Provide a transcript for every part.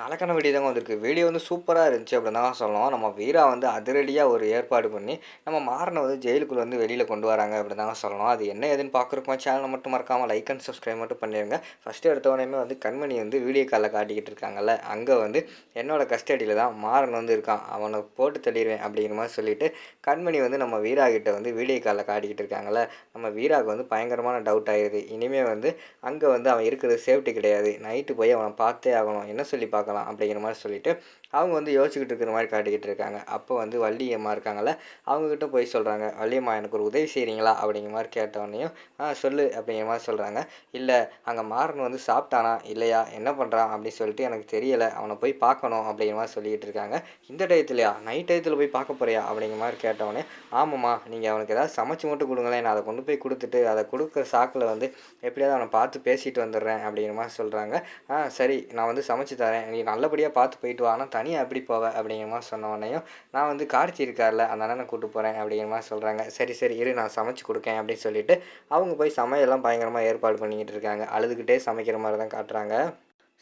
நலக்கண video தாங்க வந்திருக்கு. Video வந்து சூப்பராக இருந்துச்சு அப்படின்னு தான் சொல்லணும். நம்ம வீரா வந்து அதிரடியாக ஒரு ஏற்பாடு பண்ணி நம்ம மாறனை வந்து ஜெயிலுக்குள்ளே வந்து வெளியில் கொண்டு வராங்க அப்படின்னு தாங்க சொல்லணும். அது என்ன ஏதுன்னு பார்க்குறக்குமா சேனலை மட்டும் மறக்காமல் லைக் அண்ட் சப்ஸ்கிரைப் மட்டும் பண்ணிடுங்க ஃபஸ்ட்டு எடுத்தவனையுமே வந்து கண்மணி வந்து வீடியோ காலில் காட்டிக்கிட்டு இருக்காங்கல்ல அங்கே வந்து என்னோடய கஸ்டடியில் தான் மாறன் வந்து இருக்கான். அவனை போட்டு தள்ளிடுவேன் அப்படிங்கிற மாதிரி சொல்லிட்டு கண்மணி வந்து நம்ம வீரா கிட்ட வந்து வீடியோ காலில் காட்டிக்கிட்டு இருக்காங்கல்ல நம்ம வீராவுக்கு வந்து பயங்கரமான டவுட் ஆயிடுது. இனிமேல் வந்து அங்கே வந்து அவன் இருக்கிறது சேஃப்டி கிடையாது. நைட்டு போய் அவனை பார்த்தே ஆகணும். என்ன சொல்லி பார்க்கலாம் அப்படிங்கிற மாதிரி சொல்லிவிட்டு அவங்க வந்து யோசிச்சுக்கிட்டு இருக்கிற மாதிரி காட்டிக்கிட்டு இருக்காங்க. அப்போ வந்து வள்ளியம்மா இருக்காங்கள அவங்கக்கிட்ட போய் சொல்கிறாங்க வள்ளியம்மா எனக்கு ஒரு உதவி செய்கிறீங்களா அப்படிங்கிற மாதிரி கேட்டவொடனையும் ஆ சொல்லு அப்படிங்கிற மாதிரி சொல்கிறாங்க இல்லை அங்கே மாறன் வந்து சாப்பிட்டானா? இல்லையா? என்ன பண்ணுறான் அப்படின்னு சொல்லிட்டு எனக்கு தெரியலை. அவனை போய் பார்க்கணும் அப்படிங்கிற மாதிரி சொல்லிக்கிட்டு இருக்காங்க. இந்த டயத்துலையா? நைட் டயத்தில் போய் பார்க்க போறியா? அப்படிங்கிற மாதிரி கேட்டவொடனே ஆமாம்மா நீங்கள் அவனுக்கு ஏதாவது சமைச்சு மட்டும் கொடுங்களேன். நான் அதை கொண்டு போய் கொடுத்துட்டு அதை கொடுக்குற சாக்கில் வந்து எப்படியாவது அவனை பார்த்து பேசிட்டு வந்துடுறேன் அப்படிங்கிற மாதிரி சொல்கிறாங்க ஆ சரி நான் வந்து சமைச்சு தரேன். நீ நல்லபடியாக பார்த்து போயிட்டு வா. ஆனால் தனியாக எப்படி போவ? அப்படிங்கிற மாதிரி சொன்ன உடனேயும் நான் வந்து கார்த்தி இருக்கார்ல அந்த அண்ணனை கூப்பிட்டு போகிறேன் அப்படிங்கிற மாதிரி சொல்கிறாங்க சரி சரி இரு நான் சமைச்சு கொடுக்கேன் அப்படின்னு சொல்லிட்டு அவங்க போய் சமையல்லாம் பயங்கரமாக ஏற்பாடு பண்ணிக்கிட்டு இருக்காங்க. அழுதுகிட்டே சமைக்கிற மாதிரி தான் காட்டுறாங்க.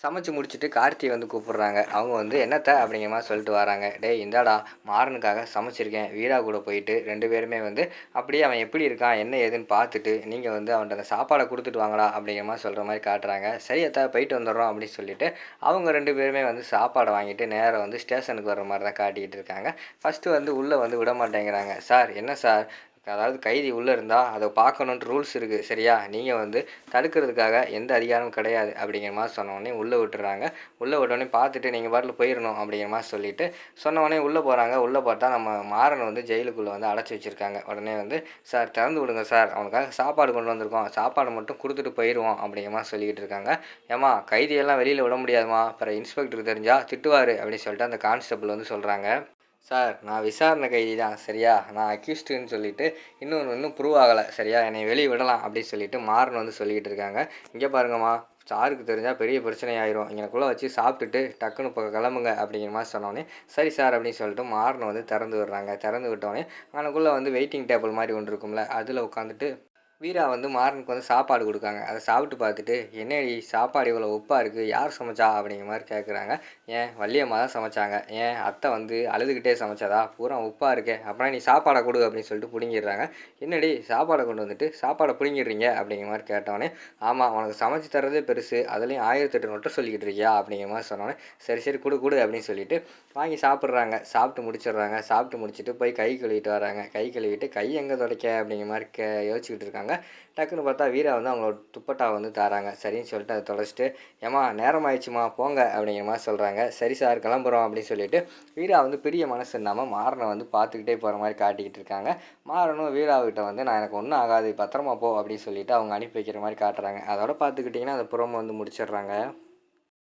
சமைச்சு முடிச்சுட்டு கார்த்தி வந்து கூப்பிடுறாங்க. அவங்க வந்து என்னத்த? அப்படிங்கிற மாதிரி சொல்லிட்டு வராங்க. டேய் இந்தாடா மாறனுக்காக சமைச்சிருக்கேன். வீரா கூட போயிட்டு ரெண்டு பேருமே வந்து அப்படியே அவன் எப்படி இருக்கான்? என்ன ஏதுன்னு பார்த்துட்டு நீங்கள் வந்து அவன்கிட்ட அந்த சாப்பாடை கொடுத்துட்டு வாங்கடா. அப்படிங்கிற மாதிரி சொல்கிற மாதிரி காட்டுறாங்க. சரி அத்தா போயிட்டு வந்துடுறோம். அப்படின்னு சொல்லிட்டு அவங்க ரெண்டு பேருமே வந்து சாப்பாடை வாங்கிட்டு நேராக வந்து ஸ்டேஷனுக்கு வர மாதிரி தான் காட்டிக்கிட்டு இருக்காங்க. ஃபஸ்ட்டு வந்து உள்ளே வந்து விட மாட்டேங்கிறாங்க சார் என்ன சார்? அதாவது கைதி உள்ளே இருந்தால் அதை பார்க்கணுன்ட்டு ரூல்ஸ் இருக்குது சரியா? நீங்கள் வந்து தடுக்கிறதுக்காக எந்த அதிகாரமும் கிடையாது அப்படிங்கிற மாதிரி சொன்னோடனே உள்ளே விட்டுறாங்க. உள்ளே விட்டோடனே பார்த்துட்டு நீங்கள் பாட்டில் போயிடணும் அப்படிங்கிற மாதிரி சொல்லிவிட்டு சொன்னோடனே உள்ளே போகிறாங்க உள்ளே பார்த்தா நம்ம மாறன் வந்து ஜெயிலுக்குள்ளே வந்து அடைச்சி வச்சுருக்காங்க. உடனே வந்து சார் திறந்து விடுங்க சார். அவனுக்காக சாப்பாடு கொண்டு வந்திருக்கோம். சாப்பாடு மட்டும் கொடுத்துட்டு போயிடுவோம் அப்படிங்கிற மாதிரி சொல்லிக்கிட்டு இருக்காங்க. ஏமா கைதியெல்லாம் வெளியில் விட முடியாதுமா அப்புறம் இன்ஸ்பெக்டருக்கு தெரிஞ்சால் திட்டுவார். அப்படின்னு சொல்லிட்டு அந்த கான்ஸ்டபிள் வந்து சொல்கிறாங்க சார் நான் விசாரணை கைதி தான் சரியா? நான் அக்யூஸ்டுன்னு சொல்லிட்டு இன்னொன்று இன்னும் ப்ரூவ் ஆகலை சரியா? என்னை வெளியே விடலாம் அப்படின்னு சொல்லிட்டு மாறன் வந்து சொல்லிக்கிட்டு இருக்காங்க. இங்கே பாருங்கம்மா சாருக்கு தெரிஞ்சால் பெரிய பிரச்சனை ஆயிரும் எனக்குள்ளே வச்சு சாப்பிட்டுட்டு டக்குன்னு இப்போ கிளம்புங்க அப்படிங்கிற மாதிரி சொன்னோடனே சரி சார் அப்படின்னு சொல்லிட்டு மாறனை வந்து திறந்து விடுறாங்க. திறந்து விட்டோடனே அவனுக்குள்ளே வந்து வெயிட்டிங் டேபிள் மாதிரி ஒன்று இருக்கும்ல அதில் உட்காந்துட்டு வீரா வந்து மாறனுக்கு வந்து சாப்பாடு கொடுக்காங்க. அதை சாப்பிட்டு பார்த்துட்டு என்னடி சாப்பாடு இவ்வளோ உப்பாக இருக்குது யார் சமைச்சா? அப்படிங்கிற மாதிரி கேட்குறாங்க ஏன் வள்ளியம்மா தான் சமைச்சாங்க. ஏன் அத்தை வந்து அழுதுகிட்டே சமைச்சதா? பூரா உப்பாக இருக்கே. அப்புறம் நீ சாப்பாடை கொடு அப்படின்னு சொல்லிட்டு பிடுங்கிடுறாங்க. என்னடி சாப்பாடை கொண்டு வந்துட்டு சாப்பாடை பிடுங்கிடுறீங்க? அப்படிங்கிற மாதிரி கேட்டோடனே ஆமாம் உனக்கு சமைச்சு தரதே பெருசு. அதுலேயும் ஆயிரத்தெட்டு நொட்டை சொல்லிக்கிட்டு இருக்கியா? அப்படிங்கிற மாதிரி சொன்னோன்னே சரி சரி கொடு கொடு அப்படின்னு சொல்லிட்டு வாங்கி சாப்பிட்றாங்க. சாப்பிட்டு முடிச்சிடுறாங்க. சாப்பிட்டு முடிச்சுட்டு போய் கை கழுவிட்டு வராங்க. கை கழுவிட்டு கை எங்கே துடைக்க? அப்படிங்கிற மாதிரி கே யோசிச்சுக்கிட்டு இருக்காங்க. இருக்காங்க டக்குன்னு பார்த்தா வீரா வந்து அவங்களோட துப்பட்டா வந்து தராங்க. சரின்னு சொல்லிட்டு அதை தொலைச்சிட்டு ஏமா நேரம் ஆயிடுச்சுமா போங்க அப்படிங்கிற மாதிரி சொல்கிறாங்க சரி சார் கிளம்புறோம் அப்படின்னு சொல்லிட்டு வீரா வந்து பெரிய மனசு இல்லாமல் மாறனை வந்து பார்த்துக்கிட்டே போகிற மாதிரி காட்டிக்கிட்டு இருக்காங்க. மாறனும் வீராவிட்ட வந்து நான் எனக்கு ஒன்றும் ஆகாது பத்திரமா போ அப்படின்னு சொல்லிட்டு அவங்க அனுப்பி வைக்கிற மாதிரி காட்டுறாங்க. அதோட பார்த்துக்கிட்டிங்கன்னா அந்த புறம் வந்து முடிச்சிடுறாங்க.